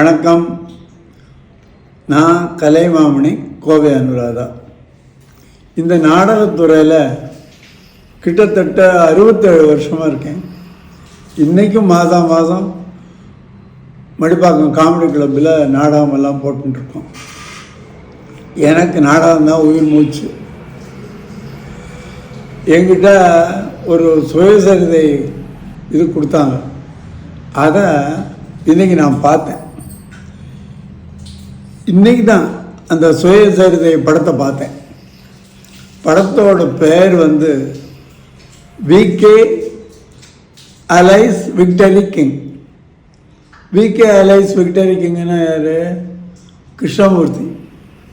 வணக்கம். நான் கலைமாமணி கோவை அனுராதா. இந்த நாடகத்துறையில் கிட்டத்தட்ட அறுபத்தேழு வருஷமாக இருக்கேன். இன்றைக்கும் மாதம் மாதம் மடிப்பாக்கம் காமெடி கிளப்பில் நாடகமெல்லாம் போட்டுருக்கோம் எனக்கு நாடகம் தான் உயிர் மூச்சு. என்கிட்ட ஒரு சுயசரிதை இது கொடுத்தாங்க. அதை இன்றைக்கி நான் பார்த்தேன். இன்றைக்கி தான் அந்த சுயசரிதை படத்தை பார்த்தேன். படத்தோட பெயர் வந்து VK alias victory king VK alias victory கிங்னா யார்? கிருஷ்ணமூர்த்தி.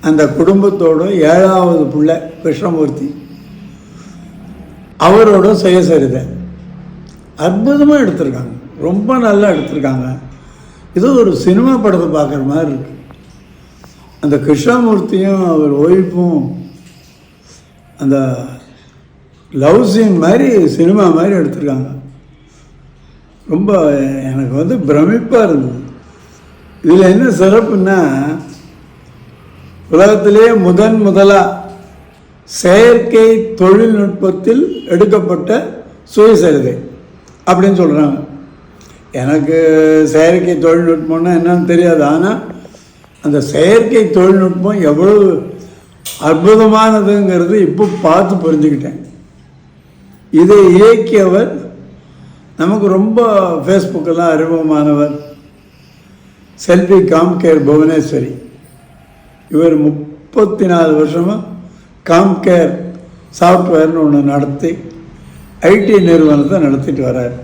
அந்த குடும்பத்தோட ஏழாவது பிள்ளை கிருஷ்ணமூர்த்தி. அவரோட சுயசரிதை. அற்புதமாக எடுத்திருக்காங்க. ரொம்ப நல்லா எடுத்திருக்காங்க. இது ஒரு சினிமா படத்தை பார்க்குற மாதிரி இருக்குது அந்த கிருஷ்ணமூர்த்தியும் அவர் ஒய்ஃபும் அந்த லவ் சீன் மாதிரி சினிமா மாதிரி எடுத்திருக்காங்க. ரொம்ப எனக்கு வந்து பிரமிப்பாக இருந்தது. இதில் என்ன சிறப்புன்னா உலகத்திலேயே முதன் முதலாக செயற்கை தொழில்நுட்பத்தில் எடுக்கப்பட்ட சுயசரிதை அப்படின்னு சொல்கிறாங்க எனக்கு செயற்கை தொழில்நுட்பம்னா என்னன்னு தெரியாது. ஆனால் அந்த செயற்கை தொழில்நுட்பம் எவ்வளவு அற்புதமானதுங்கிறது இப்போ பார்த்து புரிஞ்சுக்கிட்டேன். இதை இயக்கியவர் நமக்கு ரொம்ப ஃபேஸ்புக்கெல்லாம் அறிமுகமானவர். செல்வி காம்கேர் புவனேஸ்வரி. இவர் முப்பத்தி நாலு வருஷமாக காம்கேர் சாஃப்ட்வேர்னு ஒன்று நடத்தி ஐடி நிறுவனத்தை நடத்திட்டு வரார்.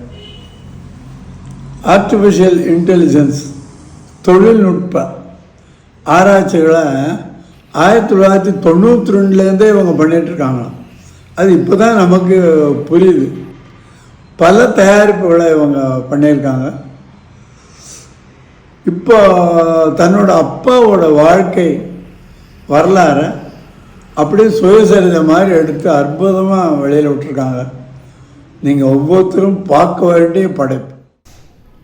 ஆர்டிஃபிஷியல் இன்டெலிஜென்ஸ் தொழில்நுட்ப ஆராய்ச்சிகளை ஆயிரத்தி தொள்ளாயிரத்தி தொண்ணூற்றி ரெண்டுலேருந்தே இவங்க பண்ணிகிட்ருக்காங்களாம். அது இப்போ தான் நமக்கு புரியுது. பல தயாரிப்புகளை இவங்க பண்ணியிருக்காங்க. இப்போ தன்னோட அப்பாவோட வாழ்க்கை வரலாறை அப்படியே சுயசரிதை மாதிரி எடுத்து அற்புதமாக வெளியில் விட்டுருக்காங்க. நீங்கள் ஒவ்வொருத்தரும் பார்க்க வேண்டிய படைப்பு.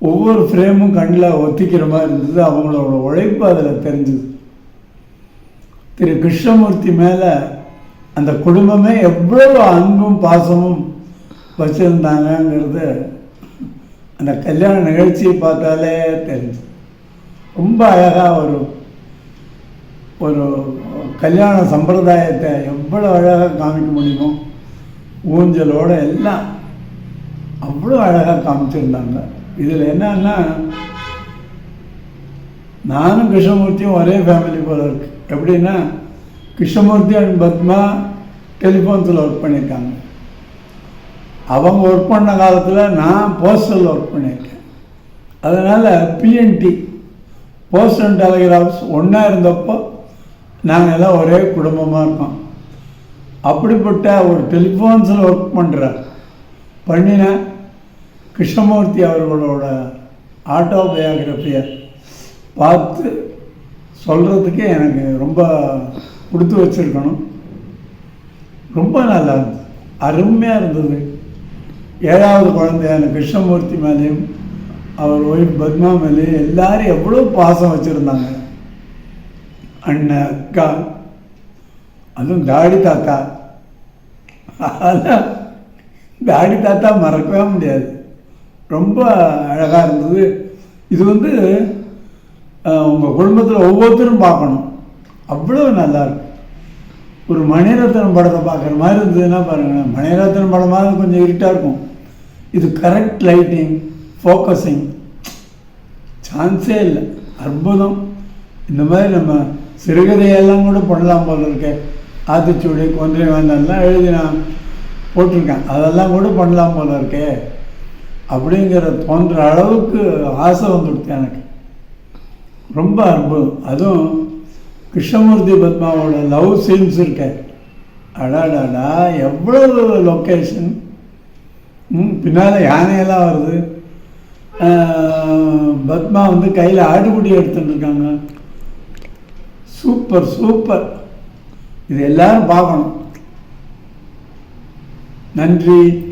ஒவ்வொரு ஃப்ரேமும் கண்ணில் ஒத்திக்கிற மாதிரி இருந்தது. அவங்களோட உழைப்பு அதில் தெரிஞ்சுது. திரு கிருஷ்ணமூர்த்தி மேலே அந்த குடும்பமே எவ்வளவு அன்பும் பாசமும் வச்சுருந்தாங்கங்கிறது அந்த கல்யாண நிகழ்ச்சியை பார்த்தாலே தெரிஞ்சு ரொம்ப அழகாக ஒரு ஒரு கல்யாண சம்பிரதாயத்தை எவ்வளோ அழகாக காமிக்க முடியுமோ ஊஞ்சலோட எல்லாம் அவ்வளோ அழகாக காமிச்சிருந்தாங்க. இதில் என்னன்னா நானும் கிருஷ்ணமூர்த்தியும் ஒரே ஃபேமிலி போல இருக்கு. எப்படின்னா கிருஷ்ணமூர்த்தி அண்ட் பத்மா டெலிஃபோன்ஸில் ஒர்க் பண்ணியிருக்காங்க அவங்க ஒர்க் பண்ண காலத்தில் நான் போஸ்டலில் ஒர்க் பண்ணியிருக்கேன் அதனால் பிஎன்டி போஸ்ட் அண்ட் டெலிகிராஃப்ஸ் ஒன்றா இருந்தப்போ நாங்கள் எல்லாம் ஒரே குடும்பமாக இருக்கோம் அப்படிப்பட்ட ஒரு டெலிஃபோன்ஸில் ஒர்க் பண்ணுற பண்ணினேன் கிருஷ்ணமூர்த்தி அவர்களோட ஆட்டோபயோகிராஃபியை பார்த்து சொல்கிறதுக்கே எனக்கு ரொம்ப கொடுத்து வச்சுருக்கணும். ரொம்ப நல்லா இருந்தது. அருமையாக இருந்தது. ஏழாவது குழந்தையான கிருஷ்ணமூர்த்தி மேலேயும் அவர் ஒய்ஃப் பத்மா மேலேயும் எல்லாரும் எவ்வளோ பாசம் வச்சுருந்தாங்க. அண்ணன் அக்கா அதுவும் தாடி தாத்தா. அதான் தாடி தாத்தா மறக்கவே முடியாது. ரொம்ப அழகாக இருந்தது. இது வந்து உங்கள் குடும்பத்தில் ஒவ்வொருத்தரும் பார்க்கணும். அவ்வளோ நல்லா இருக்கும் ஒரு மணிரத்னம் படத்தை பார்க்குற மாதிரி இருந்ததுன்னா பாருங்கள் மணிரத்னம் படமாக கொஞ்சம் இருட்டாக இருக்கும். இது கரெக்ட் லைட்டிங் ஃபோக்கஸிங் சான்ஸே இல்லை. அற்புதம். இந்த மாதிரி நம்ம சிறுகதையெல்லாம் கூட பண்ணலாம் போல இருக்கே. ஆத்திச்சூடி கொன்றை வேண்டாம்லாம் எழுதி நான் போட்டிருக்கேன். அதெல்லாம் கூட பண்ணலாம் போல இருக்கே. அப்படிங்கிற தோன்ற அளவுக்கு ஆசை வந்துடுச்சு எனக்கு. ரொம்ப அற்புதம். அதுவும் கிருஷ்ணமூர்த்தி பத்மாவோட லவ் சீன்ஸ் இருக்க. அடாடாடா எவ்வளவு லொக்கேஷன் ம் பின்னால் யானையெல்லாம் வருது? பத்மா வந்து கையில் ஆட்டுக்குட்டி எடுத்துட்டு இருக்காங்க. Super super. இது எல்லாரும் பார்க்கணும். நன்றி.